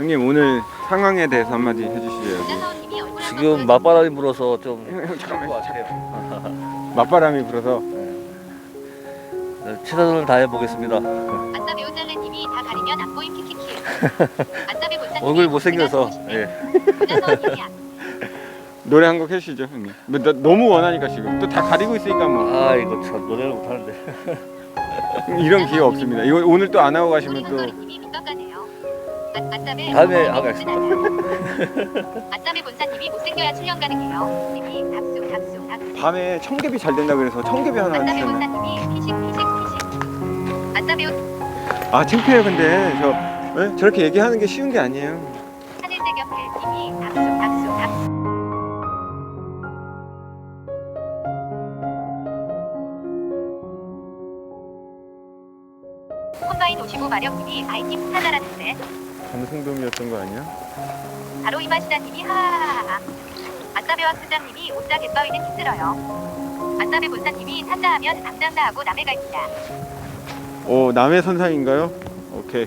형님 오늘 상황에 대해서 한마디 해주시죠. 여기. 지금 맞바람이 불어서 좀 형, 잠깐만. 것 같아요. 맞바람이 불어서 네, 최선을 다해 보겠습니다. 아싸 배우 잘래님이 다 가리면 안 보임 키키키. 아싸 배우 잘래님이 얼굴 못생겨서 예. 문화서원님이야. 노래 한 곡 해주시죠, 형님. 뭐, 나, 너무 원하니까 지금 또 다 가리고 있으니까 뭐 아 이거 참 노래를 못하는데. 이런 기회 없습니다. 이거 오늘 또 안 하고 가시면 또 다음에 콩거리님 하겠습니다. 아싸배 본사님이 못생겨야 7년 가능해요. 님이 답수 답수 답수. 밤에 청개비 잘 된다 그래서 청개비 하나 아싸배 주셨네. 본사님이 피식 피식 피식. 배우 아 창피해요, 근데 저 예? 저렇게 얘기하는 게 쉬운 게 아니에요. 하늘색 옆에 님이 답수 답수 답수. 콤바인 55 마력님이 아이템 스타다라는데 감성돔이었던 거 아니야? 바로 이마시다님이 하하하하 아싸베 왁스장님이 옷자 갯바위는 힘들어요 아싸베 본사님이 산다 하면 담장나 하고 남해 갈니다 오 남해 선상인가요? 오케이.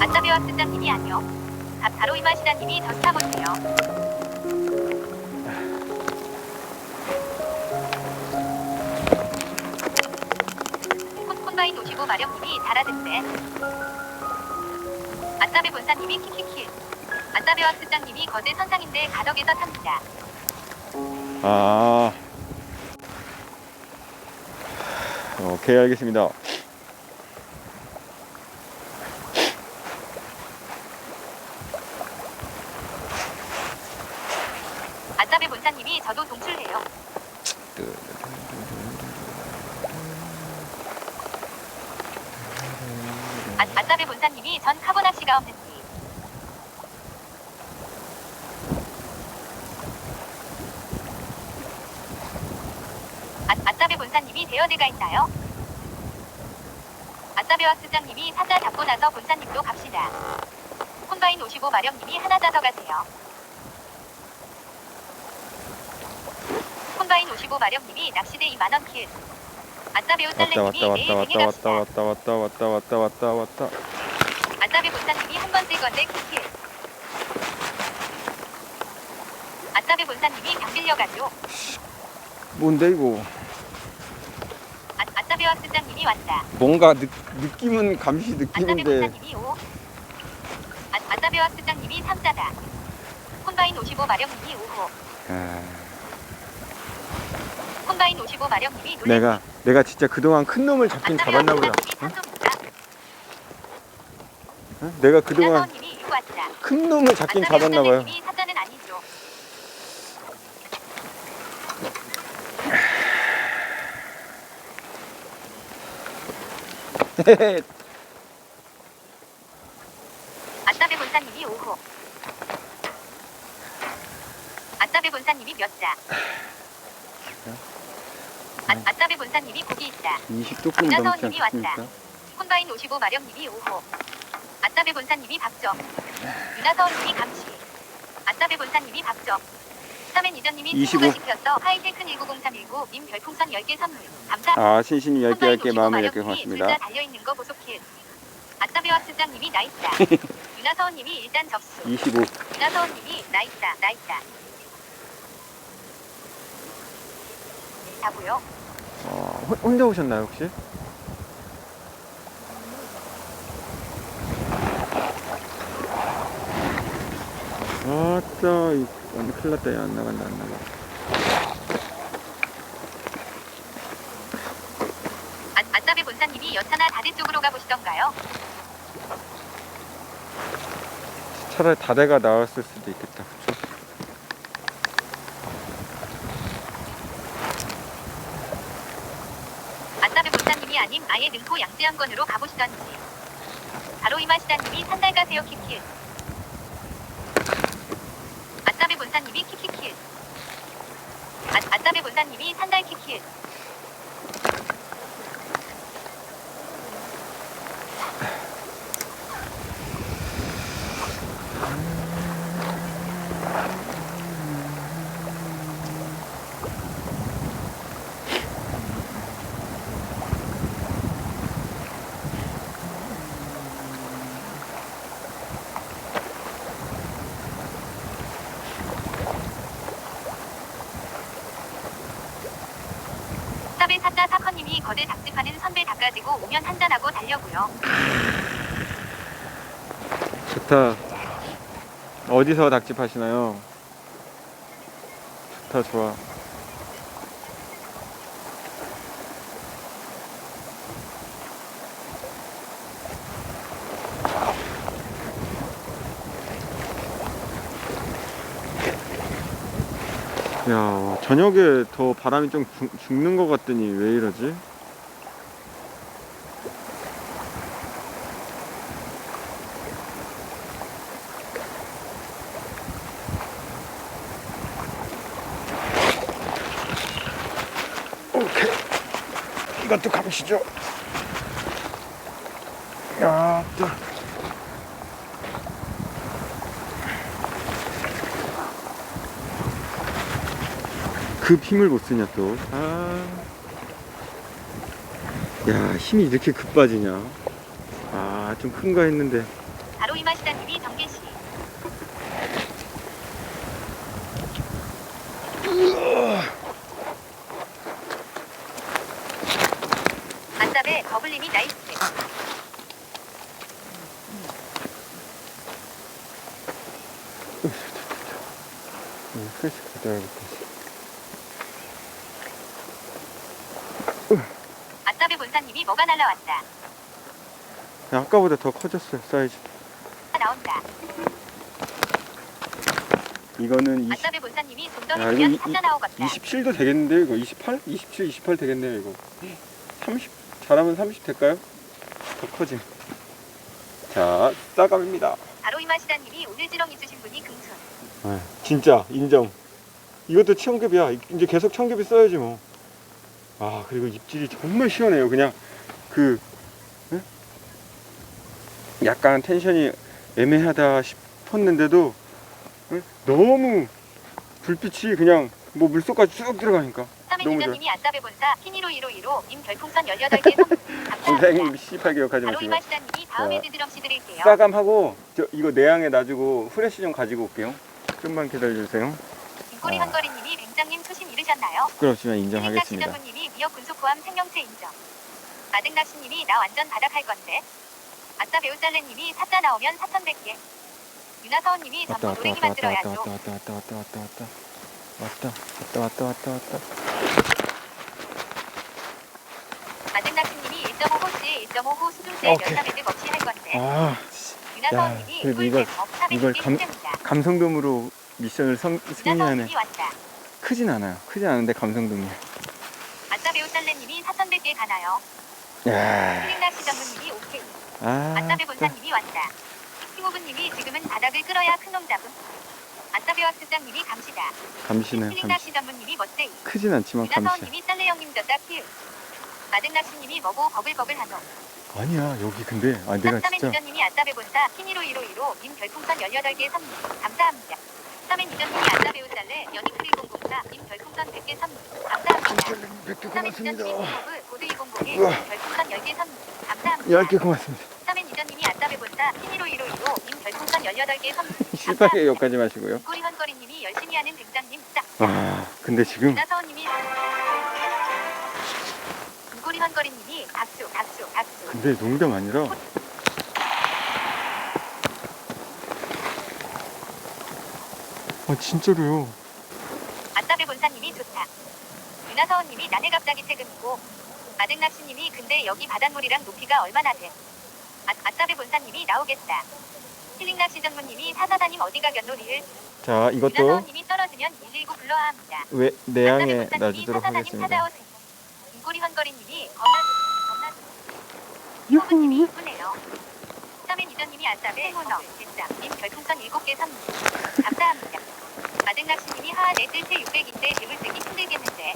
아싸베 왁스장님이 아니요 바, 바로 이마시다님이 더 스타 55 마력님이 달아듣네 아싸베 본사님이 키키키 아싸베 왁스장님이 거제 선상인데 가덕에서 탑니다. 아. 오케이 알겠습니다. 아싸베 본사님이 저도 동출해요 아, 아싸베 본사님이 전 낚시가 없는지 아, 아싸베 본사님이 대여대가 있나요? 아싸베 왁스장님이 사자 잡고 나서 본사님도 갑시다. 콘바인 55 마령님이 하나 자서 가세요. 콘바인 55 마령님이 낚시대 2만원 킬 아싸베 왔다 오살레님이 왔다 내일 왔다 등에 왔다 갑시다 왔다 왔다 왔다 왔다 왔다 왔다 왔다. 아싸비 본사님이 한 번째 건데 키킬. 아싸비 본사님이 경 빌려가죠. 뭔데 이거? 아, 아싸비 왁스장님이 왔다. 뭔가 느, 느낌은 감시 아싸비 느낌인데 본사님이 5. 아, 아싸비 왁스장님이 3자다. 콤바인 55 마령님이 5호. 아, 콤바인 55 마령님이 놀래. 내가 내가 진짜 그동안 큰 놈을 잡긴 잡았나 보다. 어? 어? 내가 그동안 일고 왔다. 큰 놈을 잡긴 잡았나 봐요. 님이 사자는 아니죠. 아싸비 본사님이 5호. 아싸비 본사님이 몇 자? 아, 아싸비 본사님이 고기 있다. 20 조금 넘지 않습니까? 콘바인 55 마령님이 5호. 아싸비 본사님이 박정. 윤하서원님이 감시. 아싸비 본사님이 박정. 스타맨 이전님이 25. 친구가 시켰어. 하이테크 19039님 별풍선 10개 선물. 감사. 아 신신이 얇게 얇게 55 마음을 얇게 고맙습니다. 줄자 달려 있는 거 보속킬. 아싸비 왁스장님이 나 있다. 윤하서원님이 일단 접수. 25 윤하서원님이 나 있다. 나 있다. 자고요. 어, 혼- 혼자 오셨나요 혹시? 아따 이 완전 큰일 났다 야 안 나간다 안 나가 아, 아싸비 본사님이 여차나 다대 쪽으로 가보시던가요? 차라리 다대가 나왔을 수도 있겠다 그쵸? 아싸비 본사님이 아님 아예 능포 양재항권으로 가보시던지. 바로 이마시다님이 산달 가세요 키킬. 아싸비 본사님이 키키킬. 아, 아싸비 본사님이 산달 키킬. 사자 사커님이 거대 닭집 하는 선배 닭 가지고 오면 한잔하고 달려고요. 좋다. 어디서 닭집 하시나요? 좋다, 좋아. 야, 저녁에 더 바람이 좀 죽, 죽는 것 같더니 왜 이러지? 이것도 가보시죠. 야, 또. 급 힘을 못 쓰냐 또. 아. 야, 힘이 이렇게 급 빠지냐. 아, 좀 큰가 했는데. 바로 이마시다님이 정계시. 아싸배 버블님이 나이스. 음, 프레시 가져야겠다. 아싸배 본사님이 뭐가 날라왔다. 야, 아까보다 더 커졌어요, 사이즈. 나온다. 이거는 20, 아싸배 본사님이 좀 야, 더 이거 해주면 이- 나오겠다. 27도 되겠는데요, 이거? 28? 27, 28 되겠네요, 이거. 30, 잘하면 30 될까요? 더 커짐. 자, 싸감입니다. 바로 이마시다님이 오늘 지렁이 주신 분이 금손. 네, 진짜 인정. 이것도 청급이야. 이제 계속 청급이 써야지 뭐. 아 그리고 입질이 정말 시원해요. 그냥 그 예? 약간 텐션이 애매하다 싶었는데도 예? 너무 불빛이 그냥 뭐 물속까지 쑥 들어가니까 너무 유저님이 아싸배 본사 피니로 1호 1호 님 별풍선 18개 선물. 선생님 감사합니다. 씨팔 기억하지 바로 마시고 이마시다님이 다음에 자, 드드럼시 드릴게요. 싸감하고 저 이거 내양에 놔주고 후레쉬 좀 가지고 올게요. 좀만 기다려주세요. 김꼬리 아. 한거리님이 뱅장님 초심 잃으셨나요? 부끄럽지만 낚시 전문님이 미역 군속 포함 생명체 인정. 아등 낚시님이 나 완전 바닥 할 건데. 아싸 배우 짤레님이 사자 나오면 사천 백개. 유나서원님이 왔다 전부 왔다 노랭이 왔다 왔다 만들어야죠. 왔다 왔다 왔다 왔다 왔다 왔다 왔다 왔다 왔다 왔다 아등 낚시님이 1.5호씨에 1.5호 수중세 오케이. 연사 매듭 없이 할 건데. 아 유나서원님이 그래도 꿀잼 이걸- 업 이걸 개 감-. 감성돔으로 미션을 성, 승리하네 유나서원님이 왔다. 크진 않아요 크진 않은데 감성돔이야 아싸 배우 사천 백개 가나요? 야, 트릭 낚시 전문님이 오케이. 아, 아싸배 본사님이 왔다. 킹오브님이 지금은 바닥을 끌어야 큰 놈 잡음. 아싸배 왁스장님이 감시다. 감시네 트릭 감시 낚시 전문님이 멋쟁이. 크진 않지만 감시야 유나서원님이 짤레 형님 졌다 킬. 아등 낚시님이 뭐고 버글버글 하노. 아니야 여기 근데 아 내가 진짜 유전님이 아싸배 본사 피니로 1호 1호 님 별풍선 18개 선물. 감사합니다. 사멘 유전님이 아싸배우 짤레 연이크리 004 님 별풍선 100개 선물. 감사합니다. 사멘 유전님이 호브 고드 200에 우와. 님 별풍선 10개 선물. 감사합니다. 10개 고맙습니다 사멘 유전님이 아싸배 본사 피니로 1호 1호 님 별풍선 18개 선물. 실패하게 여기까지 마시고요 꼬리 헌거리님이 열심히 하는 등장님 짝. 아 근데 지금 나사원님이 꼬리 헌거리님이 박수 박수 박수. 근데 농담 아니라 아 진짜로요 아싸배 본사님이 좋다. 유나사원님이 나네 갑자기 퇴근이고 아등낚시님이 근데 여기 바닷물이랑 높이가 얼마나 돼? 아, 아싸배 본사님이 나오겠다. 힐링낚시 전무님이 사사다님 어디가 견놀이를 자 이것도 유나사원님이 떨어지면 119 불러야 합니다. 왜 아싸배 내양에 본사님이 놔주도록 사사다님 하겠습니다 찾아오세요. 김꼬리 헌거리님이 겁나 겁나 호그님이 이쁘네요. 이전님이 아싸배 호너 진짜 님 별풍선 7개 선물 감사합니다. 아등낚시님이 하하 내 뜰채 600인데 집을 쓰기 힘들겠는데